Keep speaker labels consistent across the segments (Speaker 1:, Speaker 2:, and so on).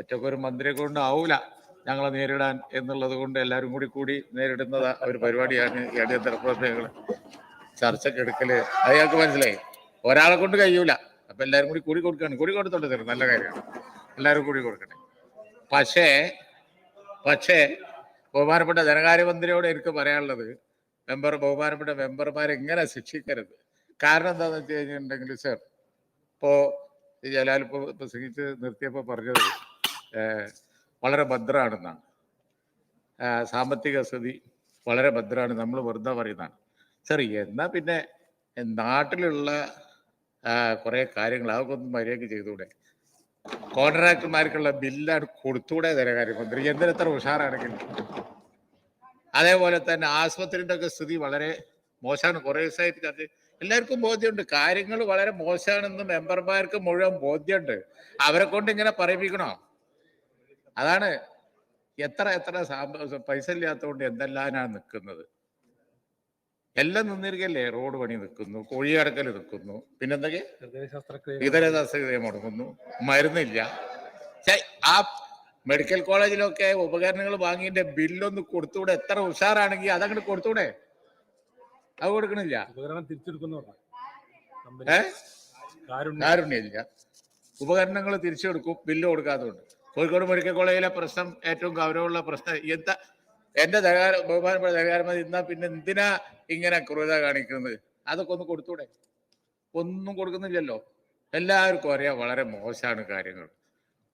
Speaker 1: ഒറ്റക്കൊരു മന്ത്രിയെ കൊണ്ട് ആവൂല ഞങ്ങളെ നേരിടാൻ എന്നുള്ളത് കൊണ്ട് എല്ലാവരും കൂടി കൂടി നേരിടുന്നത് ഒരു പരിപാടിയാണ് ഈ അടിയന്തര പ്രശ്നങ്ങൾ ചർച്ചയ്ക്ക് അയാൾക്ക് മനസ്സിലായി. ഒരാളെ കൊണ്ട് കഴിയൂല. അപ്പൊ എല്ലാവരും കൂടി കൂടി കൊടുക്കുകയാണ് കൂടി കൊടുത്തോണ്ട് തരും. നല്ല കാര്യമാണ്. എല്ലാവരും കൂടി കൊടുക്കട്ടെ. പക്ഷേ പക്ഷേ ബഹുമാനപ്പെട്ട ധനകാര്യമന്ത്രിയോട് എനിക്ക് പറയാനുള്ളത് മെമ്പർ ബഹുമാനപ്പെട്ട മെമ്പർമാരെ ഇങ്ങനെ ശിക്ഷിക്കരുത്. കാരണം എന്താണെന്ന് വെച്ച് കഴിഞ്ഞിട്ടുണ്ടെങ്കിൽ സർ ഇപ്പോ ഈ ജലാൽ ഇപ്പോൾ പ്രസംഗിച്ച് നിർത്തിയപ്പോൾ പറഞ്ഞത് വളരെ ഭദ്രമാണെന്നാണ് സാമ്പത്തിക സ്ഥിതി വളരെ ഭദ്രമാണ് നമ്മൾ വെറുതെ പറയുന്നതാണ്. സർ എന്നാൽ പിന്നെ നാട്ടിലുള്ള കുറേ കാര്യങ്ങൾ അതൊക്കെ ഒന്ന് മര്യാദയ്ക്ക് ചെയ്തുകൂടെ? കോൺട്രാക്ടർമാർക്കുള്ള ബില്ലാണ് കാര്യം മന്ത്രി? എന്തിനെത്ര ഉഷാറാണെങ്കിൽ? അതേപോലെ തന്നെ ആശുപത്രിയുടെ ഒക്കെ സ്ഥിതി വളരെ മോശമാണ്. കുറേ ദിവസമായിട്ട് എല്ലാവർക്കും ബോധ്യമുണ്ട്. കാര്യങ്ങൾ വളരെ മോശമാണെന്ന് മെമ്പർമാർക്ക് മുഴുവൻ ബോധ്യമുണ്ട്. അവരെ കൊണ്ട് ഇങ്ങനെ പറയിപ്പിക്കണോ? അതാണ് എത്ര എത്ര പൈസ ഇല്ലാത്തതുകൊണ്ട് എന്തെല്ലാനാണ് നിൽക്കുന്നത് എല്ലാം നിന്നിരിക്കല്ലേ റോഡ് പണി നിൽക്കുന്നു കോഴി അടക്കൽ നിൽക്കുന്നു പിന്നെന്തൊക്കെ? ഇതര ശസ്ത്രക്രിയ മുടങ്ങുന്നു മരുന്നില്ല. ആ മെഡിക്കൽ കോളേജിലൊക്കെ ഉപകരണങ്ങൾ വാങ്ങിയതിന്റെ ബില്ലൊന്ന് കൊടുത്തൂടെ എത്ര ഉഷാറാണെങ്കിൽ അതങ്ങോട്ട് കൊടുത്തൂടെ? അത് കൊടുക്കണില്ല.
Speaker 2: ഉപകരണം തിരിച്ചെടുക്കുന്നു
Speaker 1: കാരുണ്യമില്ല. ഉപകരണങ്ങൾ തിരിച്ചു കൊടുക്കും ബില്ല് കൊടുക്കാത്തതുകൊണ്ട്. കോഴിക്കോട് മെഡിക്കൽ കോളേജിലെ പ്രശ്നം ഏറ്റവും ഗൗരവമുള്ള പ്രശ്നം. എന്താ? എന്റെ ധകാര ബഹുമാനപ്പെട്ട ധകാരമതി ഇന്നാ പിന്നെ എന്തിനാ ഇങ്ങനെ ക്രൂരത കാണിക്കുന്നത്? അതൊക്കെ ഒന്ന് കൊടുത്തൂടെ ഒന്നും കൊടുക്കുന്നില്ലല്ലോ. എല്ലാവർക്കും അറിയാം വളരെ മോശമാണ് കാര്യങ്ങൾ.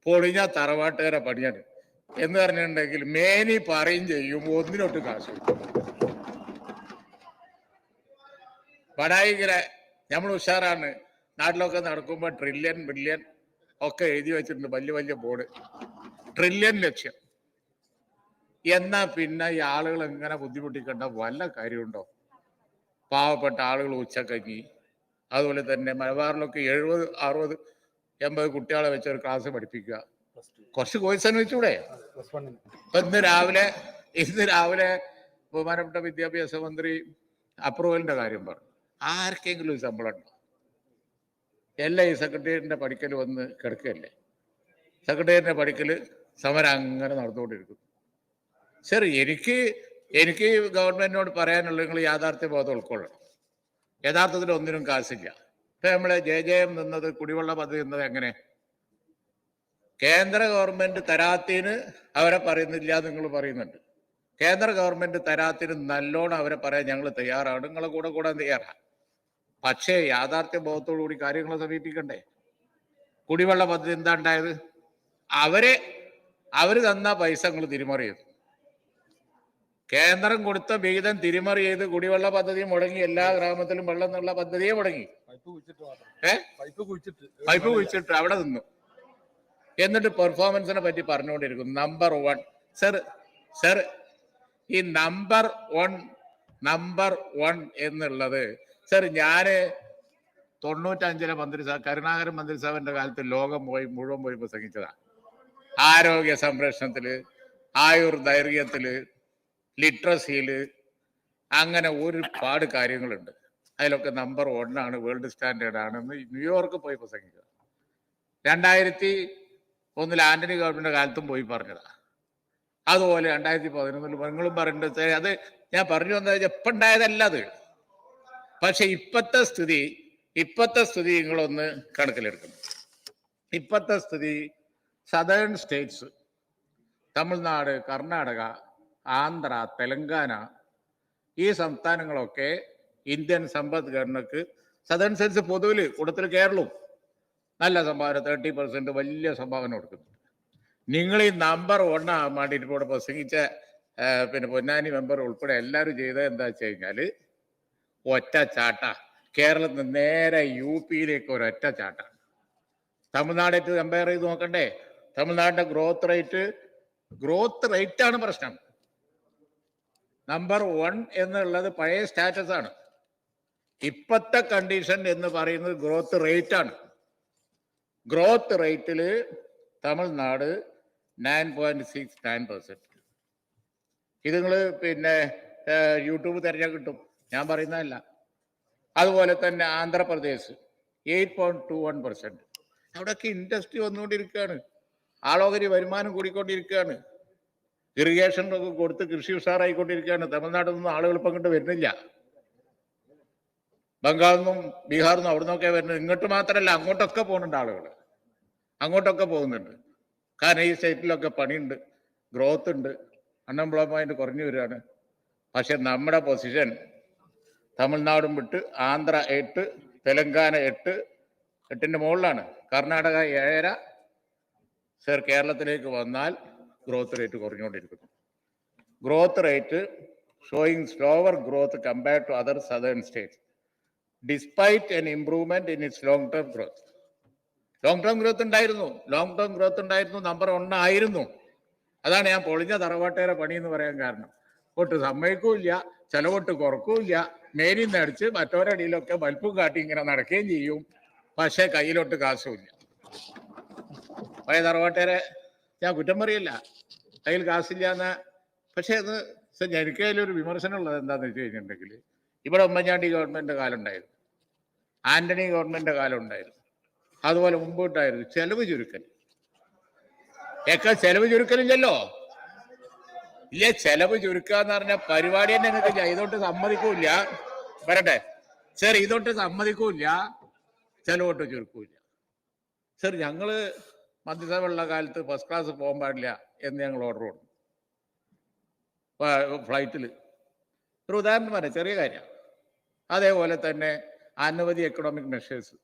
Speaker 1: പൊളിഞ്ഞ തറവാട്ടുകാരെ പണിയാണ്. എന്ന് പറഞ്ഞിട്ടുണ്ടെങ്കിൽ മേനി പറയും ചെയ്യും ഒന്നിനൊട്ട് കാശ് കൊടുക്കും. വടായിക്കരെ നമ്മൾ ഉഷാറാണ്. നാട്ടിലൊക്കെ നടക്കുമ്പോൾ ട്രില്യൺ ബില്യൺ ഒക്കെ എഴുതി വെച്ചിട്ടുണ്ട്. വലിയ വലിയ ബോർഡ് ട്രില്യൺ ലക്ഷ്യം. എന്നാ പിന്നെ ഈ ആളുകൾ എങ്ങനെ ബുദ്ധിമുട്ടിക്കേണ്ട? വല്ല കാര്യമുണ്ടോ? പാവപ്പെട്ട ആളുകൾ ഉച്ചക്കഞ്ഞി. അതുപോലെ തന്നെ മലബാറിലൊക്കെ എഴുപത് അറുപത് എൺപത് കുട്ടികളെ വെച്ച് ഒരു ക്ലാസ് പഠിപ്പിക്കുക. കുറച്ച് കോഴ്സ് അനുവദിച്ചൂടെ ഇന്ന് രാവിലെ ഇന്ന് രാവിലെ ബഹുമാനപ്പെട്ട വിദ്യാഭ്യാസ മന്ത്രി അപ്രൂവലിന്റെ കാര്യം പറഞ്ഞു. ആർക്കെങ്കിലും ഒരു ശമ്പളം ഉണ്ടോ? എല്ലാ ഈ സെക്രട്ടേറിയറ്റിന്റെ പഠിക്കൽ വന്ന് കിടക്കുകയല്ലേ സെക്രട്ടേറിയറ്റിന്റെ പഠിക്കൽ സമരം അങ്ങനെ നടന്നുകൊണ്ടിരിക്കും ശരി എനിക്ക് എനിക്ക് ഗവൺമെന്റിനോട് പറയാനുള്ള നിങ്ങൾ യാഥാർത്ഥ്യ ബോധം ഉൾക്കൊള്ളണം. യഥാർത്ഥത്തിൽ ഒന്നിനും കാശില്ല. ഇപ്പം നമ്മളെ ജെ ജെ എം നിന്നത് കുടിവെള്ള പദ്ധതി നിന്നത് എങ്ങനെ? കേന്ദ്ര ഗവൺമെന്റ് തരാത്തിന് അവരെ പറയുന്നില്ല നിങ്ങൾ പറയുന്നുണ്ട്. കേന്ദ്ര ഗവൺമെന്റ് തരാത്തിന് നല്ലോണം അവരെ പറയാൻ ഞങ്ങൾ തയ്യാറാണ്. നിങ്ങളെ കൂടെ കൂടാൻ തയ്യാറാണ്. പക്ഷേ യാഥാർത്ഥ്യ ബോധത്തോടു കൂടി കാര്യങ്ങൾ സമീപിക്കണ്ടേ? കുടിവെള്ള പദ്ധതി എന്താ ഉണ്ടായത്? അവരെ അവർ തന്ന പൈസ നിങ്ങൾ തിരിമറി ചെയ്തു കേന്ദ്രം കൊടുത്ത വിഹിതം തിരിമറി ചെയ്ത് കുടിവെള്ള പദ്ധതി മുടങ്ങി എല്ലാ ഗ്രാമത്തിലും വെള്ളം എന്നുള്ള പദ്ധതിയെ മുടങ്ങി. ഏ?
Speaker 2: പൈപ്പ് കുഴിച്ചിട്ട്.
Speaker 1: അവിടെ നിന്നു. എന്നിട്ട് പെർഫോമൻസിനെ പറ്റി പറഞ്ഞുകൊണ്ടിരിക്കും നമ്പർ വൺ. സർ സർ ഈ നമ്പർ വൺ നമ്പർ വൺ എന്നുള്ളത് സർ ഞാൻ തൊണ്ണൂറ്റഞ്ചിലെ മന്ത്രിസഭ കരുണാകരൻ മന്ത്രിസഭന്റെ കാലത്ത് ലോകം പോയി മുഴുവൻ പോയി പ്രസംഗിച്ചതാ. ആരോഗ്യ സംരക്ഷണത്തിൽ ആയുർ ദൈർഘ്യത്തിൽ ലിറ്ററസിയിൽ അങ്ങനെ ഒരുപാട് കാര്യങ്ങളുണ്ട്. അതിലൊക്കെ നമ്പർ ആണ് വേൾഡ് സ്റ്റാൻഡേർഡ് ആണെന്ന് ന്യൂയോർക്ക് പോയി പ്രസംഗിക്കുക രണ്ടായിരത്തി ഒന്നിൽ ആന്റണി ഗവൺമെന്റിന്റെ കാലത്തും പോയി പറഞ്ഞതാ. അതുപോലെ രണ്ടായിരത്തി പതിനൊന്നിൽ നിങ്ങളും പറഞ്ഞിട്ട് അത് ഞാൻ പറഞ്ഞു വന്നത് എപ്പം ഉണ്ടായതല്ല അത്. പക്ഷെ ഇപ്പത്തെ സ്ഥിതി ഇപ്പത്തെ സ്ഥിതി നിങ്ങളൊന്ന് കണക്കിലെടുക്കണം. ഇപ്പത്തെ സ്ഥിതി സദേൺ സ്റ്റേറ്റ്സ് തമിഴ്നാട് കർണാടക ആന്ധ്ര തെലങ്കാന ഈ സംസ്ഥാനങ്ങളൊക്കെ ഇന്ത്യൻ സമ്പദ്ഘടനക്ക് സദേൺ സ്റ്റേറ്റ്സ് പൊതുവിൽ കൂടുതൽ കേരളവും നല്ല സംഭാവന തേർട്ടി പെർസെന്റ് വലിയ സംഭാവന കൊടുക്കുന്നുണ്ട്. നിങ്ങൾ ഈ നമ്പർ ഒന്നാകാൻ വേണ്ടിയിട്ട് ഇവിടെ പ്രസംഗിച്ച പിന്നെ പൊന്നാനി മെമ്പർ ഉൾപ്പെടെ എല്ലാവരും ചെയ്തത് എന്താ വെച്ച് കഴിഞ്ഞാൽ ഒറ്റ ചാട്ട. കേരളത്തിൽ നിന്ന് നേരെ യു പിയിലേക്ക് ഒരൊറ്റ ചാട്ട. തമിഴ്നാടായിട്ട് കമ്പയർ ചെയ്ത് നോക്കണ്ടേ? തമിഴ്നാടിന്റെ ഗ്രോത്ത് റേറ്റ് ഗ്രോത്ത് റേറ്റ് ആണ് പ്രശ്നം. നമ്പർ വൺ എന്നുള്ളത് പഴയ സ്റ്റാറ്റസ് ആണ്. ഇപ്പത്തെ കണ്ടീഷൻ എന്ന് പറയുന്നത് ഗ്രോത്ത് റേറ്റ് ആണ്. ഗ്രോത്ത് റേറ്റിൽ Tamil Nadu nine point six nine percent ഇത് നിങ്ങൾ പിന്നെ യൂട്യൂബ് തിരഞ്ഞാൽ കിട്ടും. ഞാൻ പറയുന്നതല്ല. അതുപോലെ തന്നെ Andhra Pradesh eight point two one percent അവിടെയൊക്കെ ഇൻഡസ്ട്രി വന്നുകൊണ്ടിരിക്കുകയാണ്. ആളോഹരി വരുമാനം കൂടിക്കൊണ്ടിരിക്കുകയാണ്. ഇറിഗേഷൻ ഒക്കെ കൊടുത്ത് കൃഷി ഉഷാറായിക്കൊണ്ടിരിക്കുകയാണ്. തമിഴ്നാട്ടിൽ നിന്നും ആളുകൾ ഇപ്പം ഇങ്ങോട്ട് വരുന്നില്ല. ബംഗാളിൽ നിന്നും ബീഹാറിൽ നിന്നും അവിടെ നിന്നൊക്കെ വരുന്നത് ഇങ്ങോട്ട് മാത്രമല്ല അങ്ങോട്ടൊക്കെ പോകുന്നുണ്ട് ആളുകൾ. അങ്ങോട്ടൊക്കെ പോകുന്നുണ്ട്. കാരണം ഈ സ്റ്റേറ്റിലൊക്കെ പണിയുണ്ട് ഗ്രോത്ത് ഉണ്ട് അൺഎംപ്ലോയ്മെന്റ് കുറഞ്ഞു വരികയാണ്. പക്ഷെ നമ്മുടെ പൊസിഷൻ തമിഴ്നാടും വിട്ട് ആന്ധ്ര എട്ട് തെലങ്കാന എട്ട് എട്ടിന്റെ മുകളിലാണ്. കർണാടക ഏഴര സർ കേരളത്തിലേക്ക് വന്നാൽ growth rate കുറഞ്ഞുകൊണ്ടിരിക്കുന്നു. Growth rate showing slower growth compared to other southern states despite an improvement in its long term growth long term growth ഉണ്ടായിരുന്നു. ലോങ് ടേം ഗ്രോത്ത് ഉണ്ടായിരുന്നു നമ്പർ ആയിരുന്നു. അതാണ് ഞാൻ പൊളിഞ്ഞ തറവാട്ടേറെ പണി എന്ന് പറയാൻ കാരണം. ഒട്ട് സമ്മതിക്കൂല്ല. ചെലവൊട്ട് കുറക്കൂല്ല. മേലിന്ന് നടിച്ച് മറ്റോരടിയിലൊക്കെ വലിപ്പം കാട്ടി ഇങ്ങനെ നടക്കുകയും ചെയ്യും. പക്ഷേ കയ്യിലോട്ട് കാശുമില്ല. പഴയ തറവാട്ടേരെ ഞാൻ കുറ്റം പറയില്ല. കയ്യിൽ കാശില്ല എന്ന പക്ഷേ അത് എനിക്ക് വിമർശനം ഉള്ളത് എന്താണെന്ന് വെച്ച് കഴിഞ്ഞിട്ടുണ്ടെങ്കിൽ ഇവിടെ ഉമ്മൻചാണ്ടി ഗവൺമെന്റ് കാലം ഉണ്ടായിരുന്നു ആന്റണി ഗവൺമെന്റ് കാലം ഉണ്ടായിരുന്നു അതുപോലെ മുമ്പോട്ടായിരുന്നു ചെലവ് ചുരുക്കൽ. ഒക്കെ ചെലവ് ചുരുക്കലില്ലല്ലോ? ഇല്ല ചെലവ് ചുരുക്കുക എന്ന് പറഞ്ഞ പരിപാടി തന്നെ നിങ്ങൾക്ക് ചെയ്തോട്ട് സമ്മതിക്കൂല വരട്ടെ. സർ ഇതൊട്ട് സമ്മതിക്കൂല ചെലവോട്ട് ചുരുക്കൂല സർ ഞങ്ങൾ മന്ത്രിസഭയുള്ള കാലത്ത് ഫസ്റ്റ് ക്ലാസ് പോകാൻ പാടില്ല എന്ന് ഞങ്ങൾ ഓർഡർ കൊടുത്തു. ഫ്ലൈറ്റിൽ ഒരു ഉദാഹരണം പറയാം ചെറിയ കാര്യമാണ് അതേപോലെ തന്നെ അനവധി എക്കണോമിക് മെഷേഴ്സ്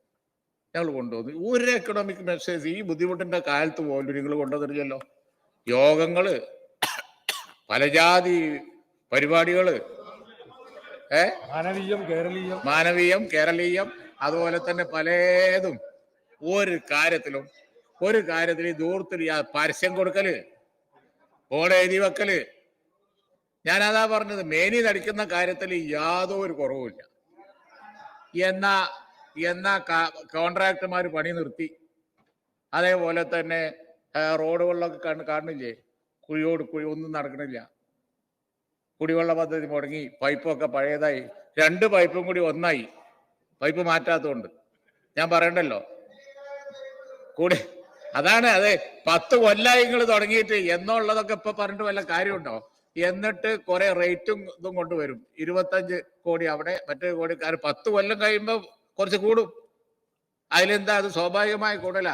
Speaker 1: ഞങ്ങൾ കൊണ്ടുവന്നു. ഒരു എക്കണോമിക് മെഷേഴ്സ് ഈ ബുദ്ധിമുട്ടിന്റെ കാലത്ത് പോലും നിങ്ങൾ കൊണ്ടുവന്നിട്ടില്ലല്ലോ. യോഗങ്ങൾ പലജാതി പരിപാടികൾ ഏ?
Speaker 2: മാനവീയം കേരളീയം.
Speaker 1: മാനവീയം കേരളീയം അതുപോലെ തന്നെ പലതും. ഒരു കാര്യത്തിലും ഒരു കാര്യത്തിൽ ദൂരത്തിൽ പരസ്യം കൊടുക്കൽ ബോർഡ് എഴുതി വെക്കൽ. ഞാൻ അതാ പറഞ്ഞത് മേനി നടിക്കുന്ന കാര്യത്തിൽ യാതൊരു കുറവുമില്ല. എന്നാ എന്നാ കോൺട്രാക്ടർമാർ പണി നിർത്തി. അതേപോലെ തന്നെ റോഡുകളിലൊക്കെ കണ്ണ് കാണില്ലേ കുഴിയോട് കുഴി ഒന്നും നടക്കണില്ല. കുടിവെള്ള പദ്ധതി മുടങ്ങി പൈപ്പൊക്കെ പഴയതായി. രണ്ട് പൈപ്പും കൂടി ഒന്നായി. പൈപ്പ് മാറ്റാത്തതുകൊണ്ട്. ഞാൻ പറയണ്ടല്ലോ? കൂടി അതാണ് അതെ പത്ത് കൊല്ലായി നിങ്ങൾ തുടങ്ങിയിട്ട് എന്നുള്ളതൊക്കെ ഇപ്പൊ പറഞ്ഞിട്ട് വല്ല കാര്യമുണ്ടോ? എന്നിട്ട് കുറെ റേറ്റും ഇതും കൊണ്ടുവരും. ഇരുപത്തഞ്ച് കോടി അവിടെ മറ്റൊരു കോടി കാര്യം പത്ത് കൊല്ലം കഴിയുമ്പോൾ കുറച്ച് കൂടും. അതിലെന്താ അത് സ്വാഭാവികമായി കൂടല.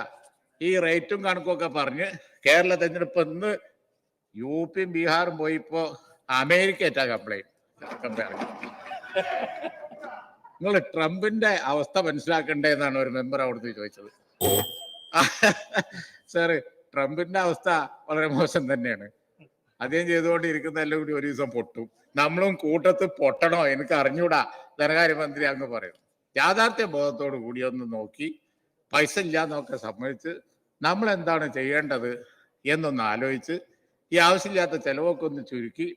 Speaker 1: ഈ റേറ്റും കണക്കും ഒക്കെ പറഞ്ഞ് കേരള തെരഞ്ഞെടുപ്പ് ഇന്ന് യു പിയും ബീഹാറും പോയി ഇപ്പോ അമേരിക്ക കംപ്ലൈന്റ് കമ്പയർ നിങ്ങൾ ട്രംപിന്റെ അവസ്ഥ മനസ്സിലാക്കണ്ടേ എന്നാണ് ഒരു മെമ്പർ അവിടുന്ന് ചോദിച്ചത്. സാറ് ട്രംപിന്റെ അവസ്ഥ വളരെ മോശം തന്നെയാണ്. അദ്ദേഹം ചെയ്തുകൊണ്ടിരിക്കുന്ന എല്ലാം കൂടി ഒരു ദിവസം പൊട്ടും. നമ്മളും കൂട്ടത്ത് പൊട്ടണോ? എനിക്ക് അറിഞ്ഞൂടാ. ധനകാര്യമന്ത്രി അങ്ങ് പറയും. യാഥാർത്ഥ്യ ബോധത്തോടു കൂടി ഒന്ന് നോക്കി പൈസ ഇല്ലാന്നൊക്കെ സമ്മതിച്ച് നമ്മൾ എന്താണ് ചെയ്യേണ്ടത് എന്നൊന്ന് ആലോചിച്ച് ഈ ആവശ്യമില്ലാത്ത ചെലവൊക്കെ ഒന്ന് ചുരുക്കി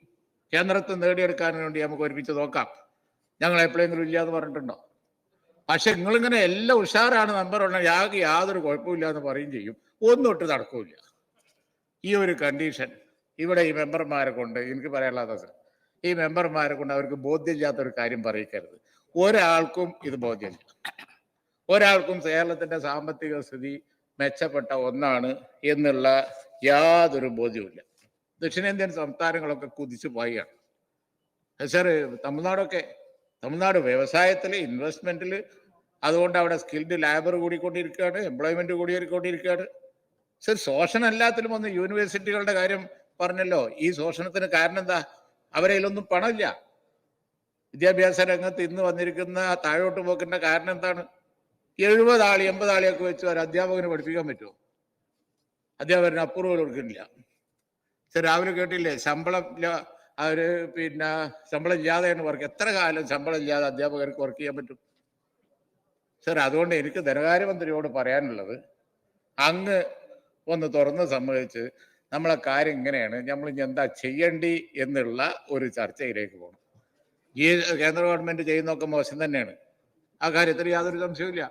Speaker 1: കേന്ദ്രത്തിൽ നേടിയെടുക്കാൻ വേണ്ടി നമുക്ക് ഒരുമിച്ച് നോക്കാം. ഞങ്ങൾ എപ്പോഴെങ്കിലും ഇല്ല എന്ന് പറഞ്ഞിട്ടുണ്ടോ? പക്ഷെ നിങ്ങളിങ്ങനെ എല്ലാം ഉഷാറാണ് നമ്പർ ഉള്ള യാതൊരു യാതൊരു കുഴപ്പമില്ല എന്ന് പറയും ചെയ്യും. ഒന്നും ഒട്ട് നടക്കൂല ഈ ഒരു കണ്ടീഷൻ ഇവിടെ ഈ മെമ്പർമാരെ കൊണ്ട് എനിക്ക് പറയാനുള്ളത് സർ ഈ മെമ്പർമാരെ കൊണ്ട് അവർക്ക് ബോധ്യമില്ലാത്ത ഒരു കാര്യം പറയിക്കരുത്. ഒരാൾക്കും ഇത് ബോധ്യമില്ല. ഒരാൾക്കും കേരളത്തിന്റെ സാമ്പത്തിക സ്ഥിതി മെച്ചപ്പെട്ട ഒന്നാണ് എന്നുള്ള യാതൊരു ബോധ്യവുമില്ല. ദക്ഷിണേന്ത്യൻ സംസ്ഥാനങ്ങളൊക്കെ കുതിച്ചു പോയാണ് സാർ തമിഴ്നാടൊക്കെ തമിഴ്നാട് വ്യവസായത്തിൽ ഇൻവെസ്റ്റ്മെന്റിൽ അതുകൊണ്ട് അവിടെ സ്കിൽഡ് ലാബർ കൂടിക്കൊണ്ടിരിക്കുകയാണ് എംപ്ലോയ്മെന്റ് കൂടിക്കൊണ്ടിരിക്കുകയാണ്. സർ ശോഷണം എല്ലാത്തിലും ഒന്ന് യൂണിവേഴ്സിറ്റികളുടെ കാര്യം പറഞ്ഞല്ലോ. ഈ ശോഷണത്തിന് കാരണം എന്താ അവരെ പണമില്ല. വിദ്യാഭ്യാസ രംഗത്ത് ഇന്ന് വന്നിരിക്കുന്ന താഴോട്ട് പോക്കിന്റെ കാരണം എന്താണ്? എഴുപത് ആളി എൺപത് ആളിയൊക്കെ വെച്ച് ഒരു അധ്യാപകന് പഠിപ്പിക്കാൻ പറ്റുമോ? അധ്യാപകന് അപ്രൂവൽ കൊടുക്കുന്നില്ല. സർ രാവിലെ കേട്ടില്ലേ ശമ്പളം അവർ പിന്നെ ശമ്പളം ഇല്ലാതെയാണ് വർക്ക് എത്ര കാലം ശമ്പളം ഇല്ലാതെ അധ്യാപകർക്ക് വർക്ക് ചെയ്യാൻ പറ്റും? സർ അതുകൊണ്ട് എനിക്ക് ധനകാര്യമന്ത്രിയോട് പറയാനുള്ളത് അങ്ങ് ഒന്ന് തുറന്ന് സമ്മതിച്ച് നമ്മളെ കാര്യം ഇങ്ങനെയാണ് നമ്മൾ ഇനി എന്താ ചെയ്യേണ്ടി എന്നുള്ള ഒരു ചർച്ചയിലേക്ക് പോകണം ഈ കേന്ദ്ര ഗവൺമെന്റ് ചെയ്യുന്നൊക്കെ മോശം തന്നെയാണ്. ആ കാര്യത്തിൽ യാതൊരു സംശയമില്ല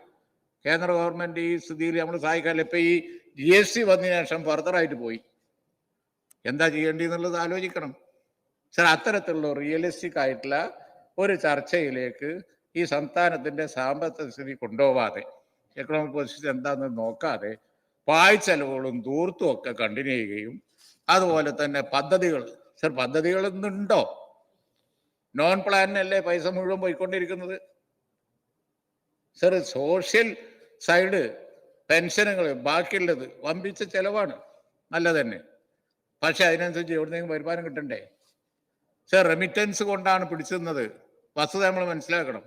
Speaker 1: കേന്ദ്ര ഗവൺമെന്റ് ഈ സ്ഥിതിയിൽ നമ്മൾ സഹായിക്കാറില്ല. ഇപ്പൊ ഈ ജി എസ് ടി വന്നതിന് ശേഷം ഫർദറായിട്ട് പോയി. എന്താ ചെയ്യേണ്ടി എന്നുള്ളത് ആലോചിക്കണം. സർ അത്തരത്തിലുള്ള റിയലിസ്റ്റിക് ആയിട്ടുള്ള ഒരു ചർച്ചയിലേക്ക് ഈ സംസ്ഥാനത്തിന്റെ സാമ്പത്തിക സ്ഥിതി കൊണ്ടുപോവാതെ എക്കണോമിക് പൊസിഷൻ എന്താണെന്ന് നോക്കാതെ പാഴ്ചെലവുകളും ദൂർത്തും ഒക്കെ കണ്ടിന്യൂ ചെയ്യുകയും അതുപോലെ തന്നെ പദ്ധതികൾ സർ പദ്ധതികൾ ഇന്നുണ്ടോ നോൺ പ്ലാനിനല്ലേ പൈസ മുഴുവൻ പോയിക്കൊണ്ടിരിക്കുന്നത്? സർ സോഷ്യൽ സൈഡ് പെൻഷനുകൾ ബാക്കിയുള്ളത് വമ്പിച്ച ചെലവാണ്. നല്ല തന്നെ. പക്ഷെ അതിനനുസരിച്ച് എവിടുന്നെങ്കിലും വരുമാനം കിട്ടണ്ടേ? സർ റെമിറ്റൻസ് കൊണ്ടാണ് പിടിച്ചിരുന്നത് വസ്തുത നമ്മൾ മനസ്സിലാക്കണം.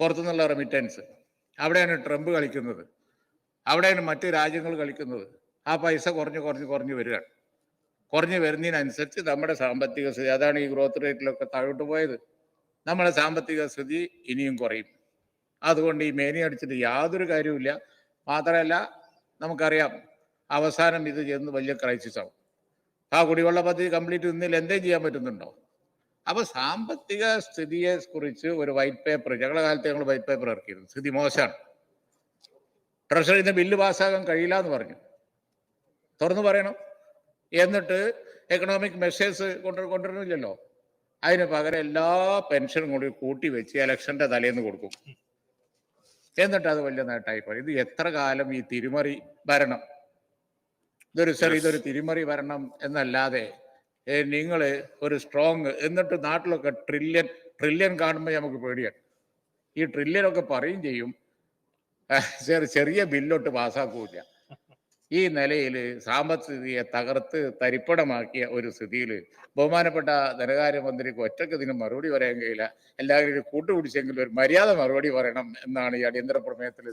Speaker 1: പുറത്തുനിന്നുള്ള റെമിറ്റൻസ് അവിടെയാണ് ട്രംപ് കളിക്കുന്നത്. അവിടെയാണ് മറ്റ് രാജ്യങ്ങൾ കളിക്കുന്നത്. ആ പൈസ കുറഞ്ഞ് കുറഞ്ഞ് കുറഞ്ഞ് വരികയാണ് കുറഞ്ഞ് വരുന്നതിനനുസരിച്ച് നമ്മുടെ സാമ്പത്തിക സ്ഥിതി. അതാണ് ഈ ഗ്രോത്ത് റേറ്റിലൊക്കെ താഴോട്ട് പോയത്. നമ്മുടെ സാമ്പത്തിക സ്ഥിതി ഇനിയും കുറയും. അതുകൊണ്ട് ഈ മേനി അടിച്ചിട്ട് യാതൊരു കാര്യവുമില്ല. മാത്രമല്ല നമുക്കറിയാം അവസാനം ഇത് ചെന്ന് വലിയ ക്രൈസിസ് ആവും. ആ കുടിവെള്ള പദ്ധതി കംപ്ലീറ്റ് നിന്നിൽ എന്തെങ്കിലും ചെയ്യാൻ പറ്റുന്നുണ്ടോ? അപ്പൊ സാമ്പത്തിക സ്ഥിതിയെ കുറിച്ച് ഒരു വൈറ്റ് പേപ്പർ ഞങ്ങളുടെ കാലത്ത് ഞങ്ങൾ വൈറ്റ് പേപ്പർ ഇറക്കിയിരുന്നു. സ്ഥിതി മോശമാണ്. ട്രഷറിന്ന് ബില്ല് പാസ്സാകാൻ കഴിയില്ല എന്ന് പറഞ്ഞു. തുറന്നു പറയണം. എന്നിട്ട് എക്കണോമിക് മെഷേഴ്സ് കൊണ്ടു കൊണ്ടുവരുന്നില്ലല്ലോ. അതിന് പകരം എല്ലാ പെൻഷനും കൂടി കൂട്ടി വെച്ച് ഇലക്ഷന്റെ തലേന്ന് കൊടുക്കും. എന്നിട്ട് അത് വലിയ നേട്ടമായി പോയി. ഇത് എത്ര കാലം ഈ തിരിമറി ഭരണം ഇതൊരു സാർ ഇതൊരു തിരിമറി വരണം എന്നല്ലാതെ നിങ്ങൾ ഒരു സ്ട്രോങ് എന്നിട്ട് നാട്ടിലൊക്കെ ട്രില്യൺ ട്രില്യൺ കാണുമ്പോൾ നമുക്ക് പേടിയാണ്. ഈ ട്രില്യൺ ഒക്കെ പറയും ചെയ്യും. ചെറിയ ബില്ലോട്ട് പാസ്സാക്കൂല ഈ നിലയിൽ സാമ്പത്തികയെ തകർത്ത് തരിപ്പണമാക്കിയ ഒരു സ്ഥിതിയിൽ ബഹുമാനപ്പെട്ട ധനകാര്യമന്ത്രിക്ക് ഒറ്റയ്ക്ക് ഇതിന് മറുപടി പറയാൻ കഴിയില്ല. എല്ലാവരും കൂട്ടുപിടിച്ചെങ്കിലും ഒരു മര്യാദ മറുപടി പറയണം എന്നാണ് ഈ അടിയന്തര പ്രമേയത്തിൽ